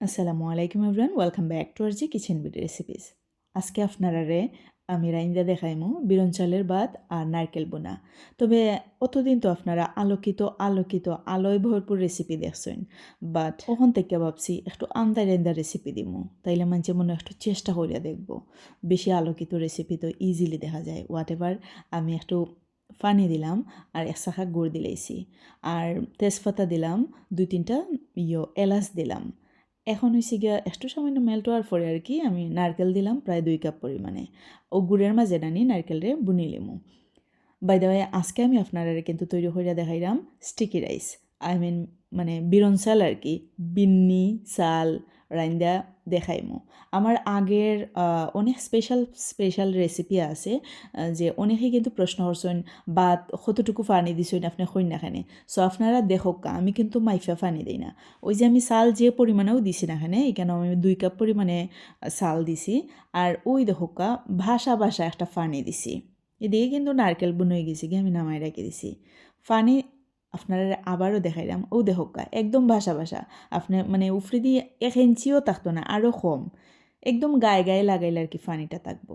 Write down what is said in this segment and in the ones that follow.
আসসালামু আলাইকুম everyone welcome back to R G kitchen BD recipes আজকে আপনারারে আমি রাইন্দা দেখাইমু বিরন চালের ভাত আর নারকেল বোনা। তবে অতদিন তো আপনারা আলোকিত আলোকিত, আলোয় ভরপুর রেসিপি দেখছেন। বাট ওখান থেকে ভাবছি একটু আন্দা রেন্দা রেসিপি দিমু। তাইলে মানুষে মনে একটু চেষ্টা করিয়া দেখব। বেশি আলোকিত রেসিপি তো ইজিলি দেখা যায়। হোয়াট এভার আমি একটু পানি দিলাম আর এক শাখা গুড় দিলেইছি। আর তেজপাতা দিলাম, দুই তিনটা ইয়ো এলাচ দিলাম। এখন হয়েছে গিয়া একটু সামান্য মেল্ট হওয়ার পরে আর কি আমি নারকেল দিলাম প্রায় দুই কাপ পরিমাণে। ও গুড়ের মাঝে নানি নারকেলরে বুনি লেমু বাই দ্য আজকে আমি আপনারা কিন্তু তৈরি হইয়া দেখাইলাম স্টিকি রাইস আই মিন মানে বিরন চাল আর কি, বিন্নি চাল রাইন্দা দেখাইমু। আমার আগের অনেক স্পেশাল স্পেশাল রেসিপি আছে যে অনেকেই কিন্তু প্রশ্ন করছেন বা কতটুকু পানি দিছেন আপনি খানে? সো আপনারা দেখক, আমি কিন্তু মাইফা পানি দিই না। ওই যে আমি চাল যে পরিমাণেও দিছি না খানে, এখানে আমি দুই কাপ পরিমাণে চাল দিছি। আর ওই দেখকা ভাষা ভাষা একটা পানি দিছি। এদিকে কিন্তু নারকেল বুনই গেছি গিয়ে, আমি নামাই রেখে দিছি। পানি আপনারা আবারও দেখাইলাম। ও দেহকা একদম ভাষা ভাষা। আপনার মানে উফরে দিয়ে এক ইঞ্চিও থাকতো না আরও কম। একদম গায়ে গায়ে লাগাইলে আর কি পানিটা থাকব।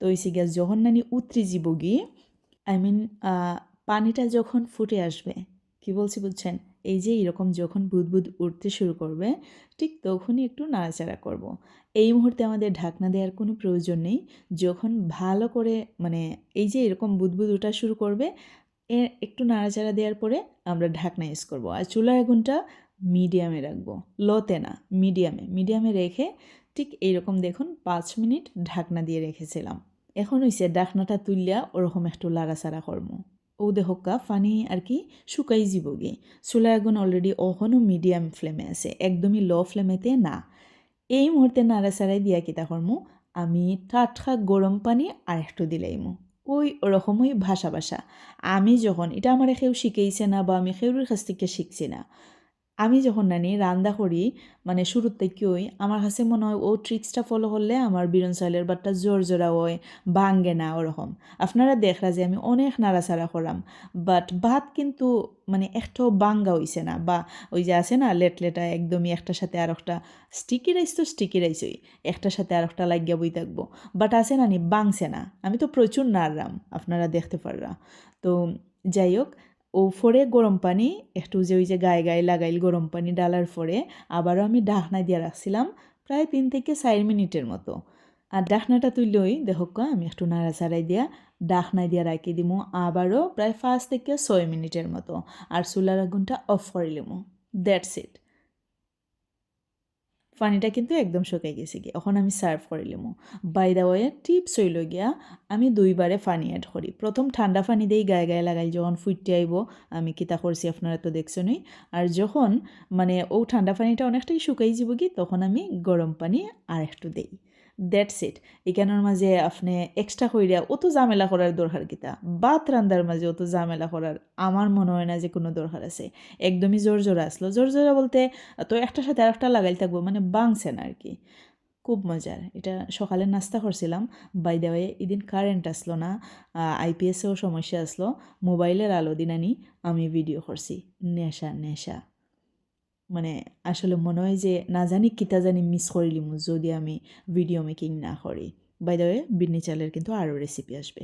তো ওই গ্যাস যখন নানি উতরি যাব গিয়ে আই মিন পানিটা যখন ফুটে আসবে, কি বলছি বুঝছেন? এই যে এরকম যখন বুদবুদ উঠতে শুরু করবে, ঠিক তখনই একটু নাড়াচাড়া করব। এই মুহূর্তে আমাদের ঢাকনা দেওয়ার কোনো প্রয়োজন নেই। যখন ভালো করে মানে এই যে এরকম বুদবুদ ওঠা শুরু করবে এর একটু নাড়াচাড়া দেওয়ার পরে আমরা ঢাকনা ইউজ করব। আর চুলার আগুনটা মিডিয়ামে রাখব। লোতে না, মিডিয়ামে। মিডিয়ামে রেখে ঠিক এইরকম দেখুন পাঁচ মিনিট ঢাকনা দিয়ে রেখেছিলাম। এখন হইছে ঢাকনাটা তুললিয়া ওরকম একটু লাড়াচাড়া করব। ও দেহকা ফানি আর কি শুকাই যাবগে চুলা আগুন অলরেডি অহনও মিডিয়াম ফ্লেমে আছে, একদমই লো ফ্লেমেতে না। এই মুহূর্তে নাড়াচাড়াই দিয়া কিতা করমু? আমি টাটকা গরম পানি আর একটু দিলাইমু। ওই ওরকমই ভাষা ভাষা। আমি যখন, এটা আমার কেউ শিখেইছে না বা আমি কেউর কাছ থেকে শিখছি না। আমি যখন নানি রান্না করি মানে শুরুর থেকেই আমার কাছে মনে হয়, ও ট্রিক্সটা ফলো করলে আমার বিরন চাইলের বাটটা জোর জোড়া হয় ভাঙ্গে না ওরকম। আপনারা দেখরা যে আমি অনেক নাড়াচাড়া করাম বাট ভাত কিন্তু মানে একটাও বাঙ্গা হইছে না, বা ওই যে আছে না, লেট লেটা একদমই একটার সাথে আর একটা স্টিকি রাইস তো স্টিকি রাইসই একটার সাথে আর একটা লাগিয়া বই থাকব বাট আছে না নি বাংছে না। আমি তো প্রচুর নাড়রাম, আপনারা দেখতে পাররা। তো যাই হোক ও ফরে গরম পানি, একটু যে ওই যে গায়ে গায়ে লাগাইল গরম পানি ডালার ফরে আবারও আমি ডাকনা দিয়ে রাখছিলাম প্রায় তিন থেকে চার মিনিটের মতো। আর ডাকনাটা তুই লই দেখক আমি একটু নাড়া নাড়াচাড়াই দিয়া ডাকনা দিয়া রাখি দিমু আবারও প্রায় পাঁচ থেকে ছয় মিনিটের মতো। আর চুলার আগুনটা অফ করে লিমো দ্যাটস ইট পানিটা কিন্তু একদম শুকাই গেছে গিয়ে। এখন আমি সার্ভ করে লিমু। বাই দা ওয়ে টিপস হইল গিয়া, আমি দুইবারে পানি অ্যাড করি। প্রথম ঠান্ডা পানি দিয়েই গায়ে গায়ে লাগাই, যখন ফুটতে আইব, আমি কিতা করছি আপনারা তো দেখছেনই। আর যখন মানে ও ঠান্ডা পানিটা অনেকটাই শুকাই যাব কি তখন আমি গরম পানি আর একটু দেই। That's it. এখানের মাঝে আপনি এক্সট্রা কইরা অত ঝামেলা করার দরকার কিতা বাত রান্দার মাঝে অত ঝামেলা করার আমার মনে হয় না যে কোনো দরকার আছে। একদমই জোর জোরে আসলো। জোর জোরে বলতে তো একটার সাথে আর একটা লাগাই থাকব মানে বাংছে না আর কি। খুব মজার। এটা সকালে নাস্তা করছিলাম। বাই দেওয়ায় এদিন কারেন্ট আসলো না। আইপিএসেও সমস্যা আসলো। মোবাইলের আলো দিনানি আমি ভিডিও করছি। নেশা নেশা। মানে আসলে মনে হয় যে না জানি কিতা জানি মিস করিলিম যদি আমি ভিডিও মেকিং না করি। বাই দ্য ওয়ে বিন্নি চালের কিন্তু আরও রেসিপি আসবে।